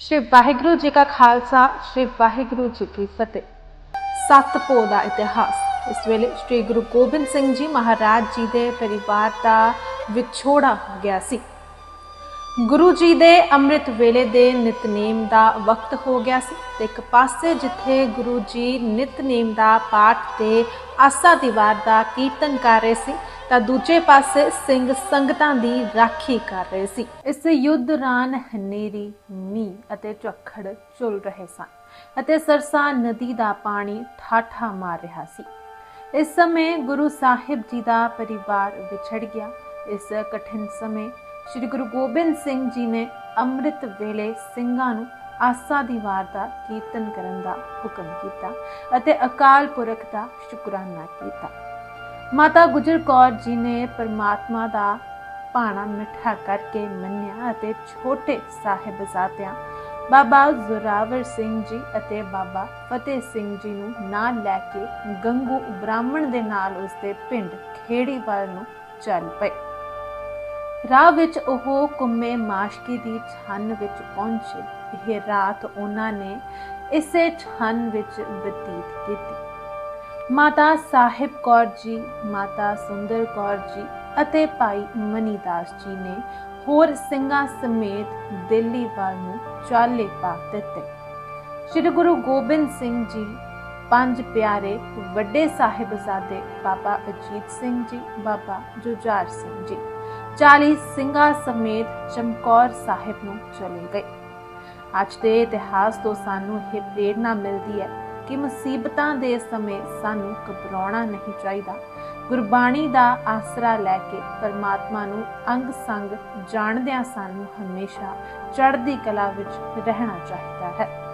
ਸ਼੍ਰੀ ਵਾਹਿਗੁਰੂ ਜੀ ਕਾ ਖਾਲਸਾ, ਸ਼੍ਰੀ ਵਾਹਿਗੁਰੂ ਜੀ ਕੀ ਫਤਿਹ। ਸੱਤ ਪੋ ਦਾ ਇਤਿਹਾਸ। ਇਸ ਵੇਲੇ ਸ਼੍ਰੀ ਗੁਰੂ ਗੋਬਿੰਦ ਸਿੰਘ ਜੀ ਮਹਾਰਾਜ ਜੀ ਦੇ ਪਰਿਵਾਰ ਦਾ ਵਿਛੋੜਾ ਹੋ ਗਿਆ ਸੀ। ਗੁਰੂ ਜੀ ਦੇ ਅੰਮ੍ਰਿਤ ਵੇਲੇ ਦੇ ਨਿਤਨੇਮ ਦਾ ਵਕਤ ਹੋ ਗਿਆ ਸੀ ਤੇ ਇੱਕ ਪਾਸੇ ਜਿੱਥੇ ਗੁਰੂ ਜੀ ਨਿਤਨੇਮ ਦਾ ਪਾਠ ਤੇ ਆਸਾ ਦੀਵਾਰ ਦਾ ਕੀਰਤਨ ਕਰ ਰਹੇ ਸੀ ਤਾਂ ਦੂਜੇ ਪਾਸੇ ਸਿੰਘ ਸੰਗਤਾਂ ਦੀ ਰਾਖੀ ਕਰ ਰਹੇ ਸੀ। ਇਸ ਯੁੱਧ ਦੌਰਾਨ ਹਨੇਰੀ, ਮੀਂਹ ਅਤੇ ਝੱਖੜ ਝੁੱਲ ਰਹੇ ਸਨ ਅਤੇ ਸਰਸਾ ਨਦੀ ਦਾ ਪਾਣੀ ਠਾਠਾ ਮਾਰ ਰਿਹਾ ਸੀ। ਇਸ ਸਮੇਂ ਗੁਰੂ ਸਾਹਿਬ ਜੀ ਦਾ ਪਰਿਵਾਰ ਵਿਛੜ ਗਿਆ। ਇਸ ਕਠਿਨ ਸਮੇਂ ਸ੍ਰੀ ਗੁਰੂ ਗੋਬਿੰਦ ਸਿੰਘ ਜੀ ਨੇ ਅੰਮ੍ਰਿਤ ਵੇਲੇ ਸਿੰਘਾਂ ਨੂੰ ਆਸਾ ਦੀ ਵਾਰ ਦਾ ਕੀਰਤਨ ਕਰਨ ਦਾ ਹੁਕਮ ਕੀਤਾ ਅਤੇ ਅਕਾਲ ਪੁਰਖ ਦਾ ਸ਼ੁਕਰਾਨਾ ਕੀਤਾ। ਮਾਤਾ ਗੁਜਰ ਕੌਰ ਜੀ ਨੇ ਪਰਮਾਤਮਾ ਦਾ ਭਾਣਾ ਮਿੱਠਾ ਕਰਕੇ ਮੰਨਿਆ ਅਤੇ ਛੋਟੇ ਸਾਹਿਬਜ਼ਾਦਿਆਂ, ਬਾਬਾ ਜ਼ੋਰਾਵਰ ਸਿੰਘ ਜੀ ਅਤੇ ਬਾਬਾ ਫਤਿਹ ਸਿੰਘ ਜੀ ਨੂੰ ਨਾਲ ਲੈ ਕੇ ਗੰਗੂ ਬ੍ਰਾਹਮਣ ਦੇ ਨਾਲ ਉਸਦੇ ਪਿੰਡ ਖੇੜੀਵਾਲ ਨੂੰ ਚੱਲ ਪਏ। ਰਾਹ ਵਿੱਚ ਉਹ ਕੁੰਮੇ ਮਾਸ਼ਕੀ ਦੀ ਛੰਨ ਵਿੱਚ ਪਹੁੰਚੇ। ਇਹ ਰਾਤ ਉਹਨਾਂ ਨੇ ਇਸੇ ਛੰਨ ਵਿੱਚ ਬਤੀਤ ਕੀਤੀ। ਮਾਤਾ ਸਾਹਿਬ ਕੌਰ ਜੀ, ਮਾਤਾ ਸੁੰਦਰ ਕੌਰ ਜੀ ਅਤੇ ਭਾਈ ਮਨੀਦਾਸ ਜੀ ਨੇ ਹੋਰ ਸਿੰਘਾਂ ਸਮੇਤ ਦਿੱਲੀ ਵੱਲ ਨੂੰ ਚਾਲੇ ਪਾ ਦਿੱਤੇ। ਸ੍ਰੀ ਗੁਰੂ ਗੋਬਿੰਦ ਸਿੰਘ ਜੀ, ਪੰਜ ਪਿਆਰੇ ਵੱਡੇ ਸਾਹਿਬਜ਼ਾਦੇ ਬਾਬਾ ਅਜੀਤ ਸਿੰਘ ਜੀ, ਬਾਬਾ ਜੁਝਾਰ ਸਿੰਘ ਜੀ 40 ਸਿੰਘਾਂ ਸਮੇਤ ਚਮਕੌਰ ਸਾਹਿਬ ਨੂੰ ਚਲੇ ਗਏ। ਅੱਜ ਦੇ ਇਤਿਹਾਸ ਤੋਂ ਸਾਨੂੰ ਇਹ ਪ੍ਰੇਰਣਾ ਮਿਲਦੀ ਹੈ ਕਿ ਮੁਸੀਬਤਾਂ ਦੇ ਸਮੇਂ ਸਾਨੂੰ ਘਬਰਾਉਣਾ ਨਹੀਂ ਚਾਹੀਦਾ। ਗੁਰਬਾਣੀ ਦਾ ਆਸਰਾ ਲੈ ਕੇ ਪਰਮਾਤਮਾ ਨੂੰ ਅੰਗ ਸੰਗ ਜਾਣਦਿਆਂ ਸਾਨੂੰ ਹਮੇਸ਼ਾ ਚੜ੍ਹਦੀ ਕਲਾ ਵਿੱਚ ਰਹਿਣਾ ਚਾਹੀਦਾ ਹੈ।